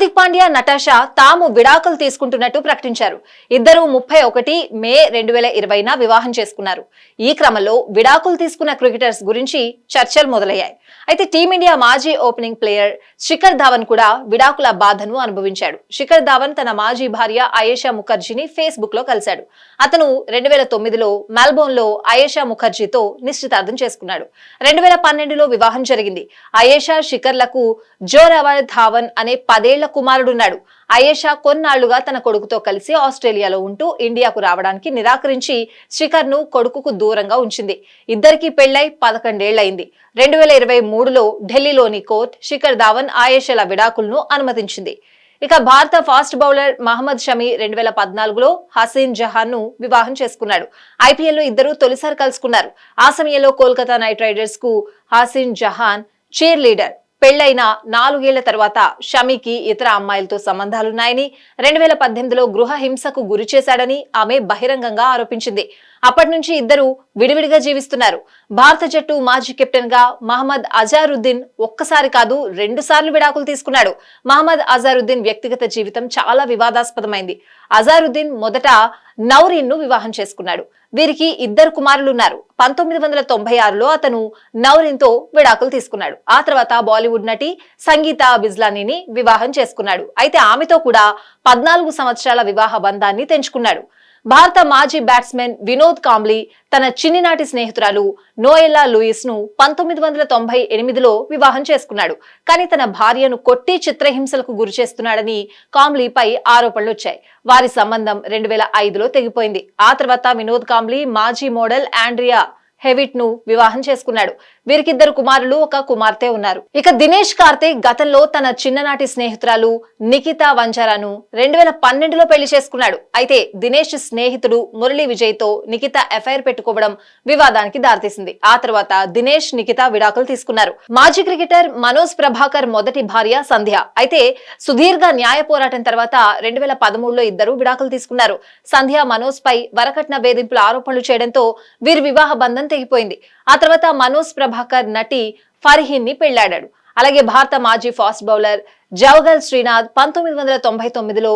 Hardik Pandya Natasha తాము విడాకులు తీసుకుంటున్నట్టు ప్రకటించారు. ఇద్దరు ముప్పై ఒకటి మే రెండు వేల ఇరవైన వివాహం చేసుకున్నారు. ఈ క్రమంలో విడాకులు తీసుకున్న క్రికెటర్స్ గురించి చర్చలు మొదలయ్యాయి. అయితే టీమిండియా మాజీ ఓపెనింగ్ ప్లేయర్ శిఖర్ ధావన్ కూడా విడాకుల బాధను అనుభవించాడు. శిఖర్ ధావన్ తన మాజీ భార్య అయేషా ముఖర్జీని ఫేస్బుక్లో కలిశాడు. అతను రెండు వేల తొమ్మిదిలో మెల్బోర్న్లో అయేషా ముఖర్జీతో నిశ్చితార్థం చేసుకున్నాడు. రెండు వేల పన్నెండులో వివాహం జరిగింది. అయేషా శిఖర్లకు జోరావర్ ధావన్ అనే పదేళ్ళ కుమారుడున్నాడు. అయేషా కొన్నాళ్ళుగా తన కొడుకుతో కలిసి ఆస్ట్రేలియాలో ఉంటూ ఇండియాకు రావడానికి నిరాకరించి శిఖర్ను కొడుకుకు దూరంగా ఉంచింది. ఇద్దరికి పెళ్ళై పదకొండేళ్ళయింది. రెండు వేల ఇరవై మూడులో ఢిల్లీలోని కోర్టు శిఖర్ ధావన్ ఆయేషల విడాకులను అనుమతించింది. ఇక భారత ఫాస్ట్ బౌలర్ మహమ్మద్ షమి రెండు వేల పద్నాలుగులో హసీన్ జహాన్ను వివాహం చేసుకున్నాడు. ఐపీఎల్లో ఇద్దరు తొలిసారి కలుసుకున్నారు. ఆ సమయంలో కోల్కతా నైట్ రైడర్స్కు హసీన్ జహాన్ చీర్ లీడర్ పెళ్ళైన నాలుగేళ్ళ తర్వాత షమీకి ఇతర అమ్మాయిలతో సంబంధాలున్నాయని రెండు వేల పద్దెనిమిదిలో గృహ హింసకు గురి చేశాడని ఆమె బహిరంగంగా ఆరోపించింది. అప్పటి నుంచి ఇద్దరు విడివిడిగా జీవిస్తున్నారు. భారత జట్టు మాజీ కెప్టెన్గా మహమ్మద్ అజారుద్దీన్ ఒక్కసారి కాదు రెండు సార్లు విడాకులు తీసుకున్నాడు. మహమ్మద్ అజారుద్దీన్ వ్యక్తిగత జీవితం చాలా వివాదాస్పదమైంది. అజారుద్దీన్ మొదట నౌరీన్ను వివాహం చేసుకున్నాడు. వీరికి ఇద్దరు కుమారులు ఉన్నారు పంతొమ్మిది వందల తొంభై ఆరులో అతను నౌరిన్తో విడాకులు తీసుకున్నాడు. ఆ తర్వాత బాలీవుడ్ నటి సంగీత బిజ్లానీని వివాహం చేసుకున్నాడు. అయితే ఆమెతో కూడా పద్నాలుగు సంవత్సరాల వివాహ బంధాన్ని తెంచుకున్నాడు. భారత మాజీ బ్యాట్స్మెన్ వినోద్ కాంబ్లీ తన చిన్నినాటి స్నేహితురాలు నోయెల్లా లూయిస్ను పంతొమ్మిది వందల తొంభై ఎనిమిదిలో వివాహం చేసుకున్నాడు. కానీ తన భార్యను కొట్టి చిత్రహింసలకు గురి చేస్తున్నాడని కాంబ్లీపై ఆరోపణలు వచ్చాయి. వారి సంబంధం రెండు వేల ఐదులో తెగిపోయింది. ఆ తర్వాత వినోద్ కాంబ్లీ మాజీ మోడల్ ఆండ్రియా హెవిట్ను వివాహం చేసుకున్నాడు. వీరికిద్దరు కుమారులు ఒక కుమార్తె ఉన్నారు. ఇక దినేష్ కార్తీక్ గతంలో తన చిన్ననాటి స్నేహితురాలు నిఖితా వంజారాను రెండు వేల పన్నెండులో పెళ్ళి చేసుకున్నాడు. అయితే దినేష్ స్నేహితుడు మురళీ విజయ్తో నిఖిత ఎఫ్ఐఆర్ పెట్టుకోవడం వివాదానికి దారితీసింది. ఆ తర్వాత దినేష్ నిఖిత విడాకులు తీసుకున్నారు. మాజీ క్రికెటర్ మనోజ్ ప్రభాకర్ మొదటి భార్య సంధ్య. అయితే సుదీర్ఘ న్యాయ పోరాటం తర్వాత రెండు వేల పదమూడులో ఇద్దరు విడాకులు తీసుకున్నారు. సంధ్య మనోజ్ పై వరకట్న వేధింపుల ఆరోపణలు చేయడంతో వీరి వివాహ బంధం తెగిపోయింది. ఆ తర్వాత మనోజ్ ప్రభాకర్ నటి ఫర్హీన్ని పెళ్ళాడాడు. అలాగే భారత మాజీ ఫాస్ట్ బౌలర్ జవగల్ శ్రీనాథ్ పంతొమ్మిది వందల తొంభై తొమ్మిదిలో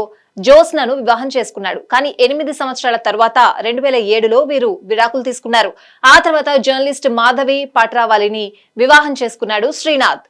జోస్నను వివాహం చేసుకున్నాడు. కానీ ఎనిమిది సంవత్సరాల తర్వాత రెండు వేల ఏడులో వీరు విడాకులు తీసుకున్నారు. ఆ తర్వాత జర్నలిస్ట్ మాధవి పాట్రావాలిని వివాహం చేసుకున్నాడు శ్రీనాథ్.